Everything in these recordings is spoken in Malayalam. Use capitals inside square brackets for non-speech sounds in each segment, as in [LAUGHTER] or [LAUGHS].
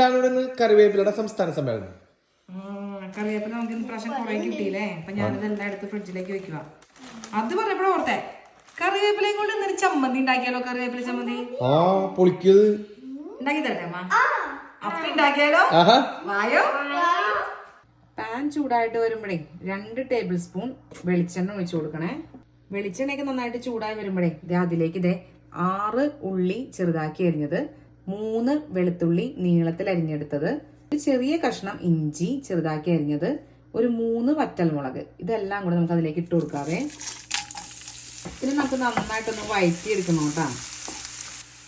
എന്താണ് ഇവിടെ നിന്ന് കറിവേപ്പിലയുടെ സംസ്ഥാന സമ്മേളനം? കറിവേപ്പില നമുക്ക് ഇന്ന് പ്രാവശ്യം കുറെ കിട്ടിയില്ലേ? അപ്പൊ ഞാനിത് എല്ലാം എടുത്ത് ഫ്രിഡ്ജിലേക്ക് വെക്കുക. അത് പറഞ്ഞപ്പോഴാ ഓർത്തെ? കറിവേപ്പിലയും കൊണ്ട് ഇന്നൊരു ചമ്മന്തി ഉണ്ടാക്കിയാലോ? കറിവേപ്പില ചമ്മന്തി? ആ പൊളിക്കത് ഉണ്ടാക്കി തരട്ടെ അമ്മ? അപ്പൊ ഉണ്ടാക്കിയാലോ? വായോ? പാൻ ചൂടായിട്ട് വരുമ്പോഴേ രണ്ട് ടേബിൾ സ്പൂൺ വെളിച്ചെണ്ണ ഒഴിച്ചു കൊടുക്കണേ. വെളിച്ചെണ്ണയൊക്കെ നന്നായിട്ട് ചൂടായി വരുമ്പോഴേ ഇതേ അതിലേക്ക് ഇതേ ആറ് ഉള്ളി ചെറുതാക്കി അരിഞ്ഞത്. മൂന്ന് വെളുത്തുള്ളി നീളത്തിൽ അരിഞ്ഞെടുത്തത്. ഒരു ചെറിയ കഷ്ണം ഇഞ്ചി ചെറുതാക്കി അരിഞ്ഞത്. ഒരു മൂന്ന് വറ്റൽമുളക്. ഇതെല്ലാം കൂടെ നമുക്ക് അതിലേക്ക് ഇട്ട് കൊടുക്കാവേ. ഇതിന് നമുക്ക് നന്നായിട്ടൊന്ന് വഴറ്റിയെടുക്കണം കേട്ടോ.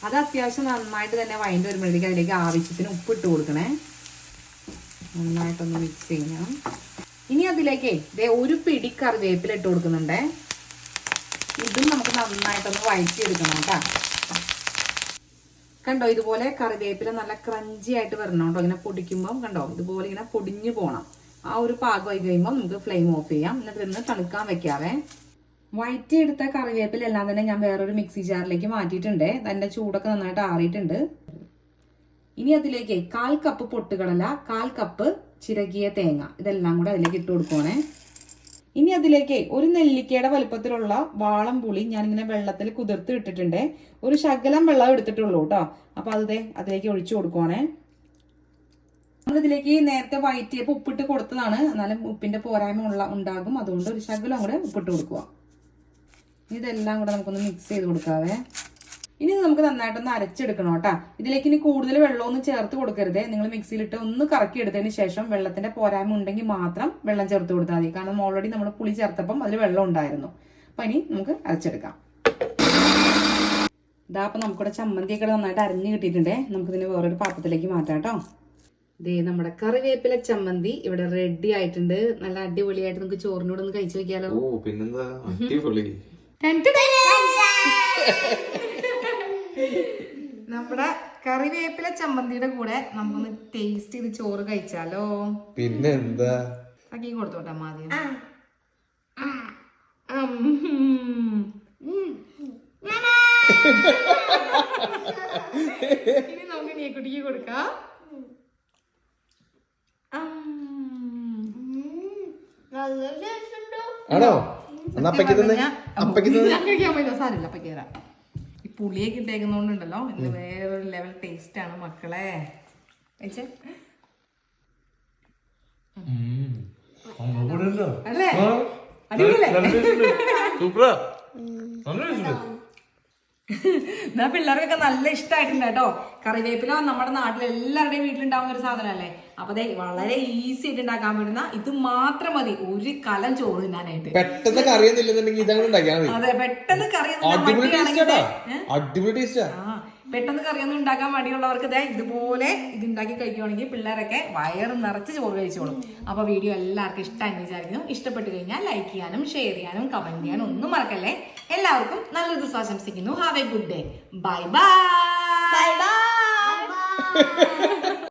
അത് അത്യാവശ്യം നന്നായിട്ട് തന്നെ വഴണ്ട് വരുമ്പോഴത്തേക്ക് അതിലേക്ക് ആവശ്യത്തിന് ഉപ്പ് ഇട്ട് കൊടുക്കണേ. നന്നായിട്ടൊന്ന് മിക്സ് ചെയ്യണം. ഇനി അതിലേക്ക് ഇതേ ഒരു പിടി കറിവേപ്പില ഇട്ട് കൊടുക്കുന്നുണ്ടേ. ഇതും നമുക്ക് നന്നായിട്ടൊന്ന് വഴറ്റിയെടുക്കണം കേട്ടോ. കണ്ടോ ഇതുപോലെ കറിവേപ്പില നല്ല ക്രഞ്ചി ആയിട്ട് വരണം കേട്ടോ. ഇങ്ങനെ പൊടിക്കുമ്പോൾ കണ്ടോ ഇതുപോലെ ഇങ്ങനെ പൊടിഞ്ഞു പോകണം ആ ഒരു പാകമായി കഴിയുമ്പോൾ നമുക്ക് ഫ്ലെയിം ഓഫ് ചെയ്യാം. എന്നിട്ട് ഇന്ന് തണുക്കാൻ വെക്കാവേ. വയറ്റി എടുത്ത കറിവേപ്പില എല്ലാം തന്നെ ഞാൻ വേറൊരു മിക്സി ജാറിലേക്ക് മാറ്റിയിട്ടുണ്ട്. അതിന്റെ ചൂടൊക്കെ നന്നായിട്ട് ആറിയിട്ടുണ്ട്. ഇനി അതിലേക്ക് കാൽ കപ്പ് പൊട്ടുകടല കാൽ കപ്പ് ചിരകിയ തേങ്ങ. ഇതെല്ലാം കൂടെ അതിലേക്ക് ഇട്ട് കൊടുക്കുവാണേ. ഇനി അതിലേക്ക് ഒരു നെല്ലിക്കയുടെ വലുപ്പത്തിലുള്ള വാളം പുളി ഇങ്ങനെ വെള്ളത്തിൽ കുതിർത്ത് ഇട്ടിട്ടുണ്ട്. ഒരു ശകലം വെള്ളം എടുത്തിട്ടുള്ളൂ കേട്ടോ. അപ്പൊ അത് അതിലേക്ക് ഒഴിച്ചു കൊടുക്കുവാണേ. നമ്മളിതിലേക്ക് നേരത്തെ വയറ്റിയപ്പോൾ ഉപ്പിട്ട് കൊടുത്തതാണ്. എന്നാലും ഉപ്പിന്റെ പോരായ്മ ഉള്ള ഉണ്ടാകും. അതുകൊണ്ട് ഒരു ശകലം കൂടെ ഉപ്പിട്ട് കൊടുക്കുക ഇതെല്ലാം കൂടെ നമുക്കൊന്ന് മിക്സ് ചെയ്ത് കൊടുക്കാവേ. ഇനി നമുക്ക് നന്നായിട്ടൊന്ന് അരച്ചെടുക്കണം കേട്ടോ. ഇതിലേക്ക് ഇനി കൂടുതൽ വെള്ളമൊന്നും ചേർത്ത് കൊടുക്കരുതേ. നിങ്ങൾ മിക്സിയിലിട്ട് ഒന്ന് കറക്കി എടുത്തതിന് ശേഷം വെള്ളത്തിന്റെ പോരായ്മ ഉണ്ടെങ്കിൽ മാത്രം വെള്ളം ചേർത്ത് കൊടുത്താൽ മതി. കാരണം ഓൾറെഡി നമ്മൾ പുളി ചേർത്തപ്പം അതിൽ വെള്ളം ഉണ്ടായിരുന്നു. അപ്പൊ ഇനി നമുക്ക് അരച്ചെടുക്കാം. ഇതാ അപ്പൊ നമുക്കിവിടെ ചമ്മന്തിയൊക്കെ നന്നായിട്ട് അരഞ്ഞ് കിട്ടിയിട്ടുണ്ടേ. നമുക്കിതിനെ വേറൊരു പാത്രത്തിലേക്ക് മാറ്റാം കേട്ടോ. ദേ നമ്മുടെ കറിവേപ്പില ചമ്മന്തി ഇവിടെ റെഡി ആയിട്ടുണ്ട്. നല്ല അടിപൊളിയായിട്ട് നമുക്ക് ചോറിനോട് ഒന്ന് കഴിച്ചു വെക്കാലോ. ഓ പിന്നെന്താ? അടിപൊളി. നമ്മുടെ കറിവേപ്പില ചമ്മന്തിയുടെ കൂടെ നമുക്കൊന്ന് ടേസ്റ്റ് ചെയ്ത് ചോറ് കഴിച്ചാലോ? പിന്നെന്താ? ആക്കി കൊടുത്തോട്ടെ മാതി ഇനി നമുക്ക് നീക്കുട്ടിക്ക് കൊടുക്കാം. ആണോ? എന്നാ അപ്പയ്ക്ക് തന്നെ? അപ്പയ്ക്ക് തന്നെ? ഞാൻ കഴിക്കാൻ പറ്റില്ല സാരില്ല അപ്പൊ കേറാം ഈ പുളിയൊക്കെ ഇട്ടേക്കുന്നോണ്ടുണ്ടല്ലോ. ഇന്ന് വേറൊരു ലെവൽ ടേസ്റ്റ് ആണ് മക്കളെ. അല്ലേ? അടിപൊളിയല്ലേ? [LAUGHS] സൂപ്പറാ. എന്നാ പിള്ളേർക്കൊക്കെ നല്ല ഇഷ്ടമായിട്ടുണ്ട് കേട്ടോ. കറിവേപ്പില നമ്മുടെ നാട്ടിൽ എല്ലാവരുടെയും വീട്ടിലുണ്ടാവുന്ന ഒരു സാധനമല്ലേ? അപ്പൊ അതെ വളരെ ഈസി ആയിട്ട് ഉണ്ടാക്കാൻ പറ്റുന്ന ഇത് മാത്രം മതി. ഒരു കലം ചോറ് തിന്നാനായിട്ട്. പെട്ടെന്ന് കറിയൊന്നുമില്ലെന്നുണ്ടെങ്കിൽ അതെ പെട്ടെന്ന് കറി അടിപൊളി ടേസ്റ്റ് പെട്ടെന്ന് കറിയൊന്നും ഉണ്ടാക്കാൻ മടിയുള്ളവർക്ക് ദേ ഇതുപോലെ ഇത് ഉണ്ടാക്കി കഴിക്കുവാണെങ്കിൽ പിള്ളേരൊക്കെ വയറ് നിറച്ച് ചോറ് കഴിച്ചോളും. അപ്പൊ വീഡിയോ എല്ലാവർക്കും ഇഷ്ടമായി വിചാരിക്കുന്നു. ഇഷ്ടപ്പെട്ട് കഴിഞ്ഞാൽ ലൈക്ക് ചെയ്യാനും ഷെയർ ചെയ്യാനും കമന്റ് ചെയ്യാനും ഒന്നും മറക്കല്ലേ? എല്ലാവർക്കും നല്ലൊരു ദിവസം ആശംസിക്കുന്നു. Have a good day bye bye bye bye.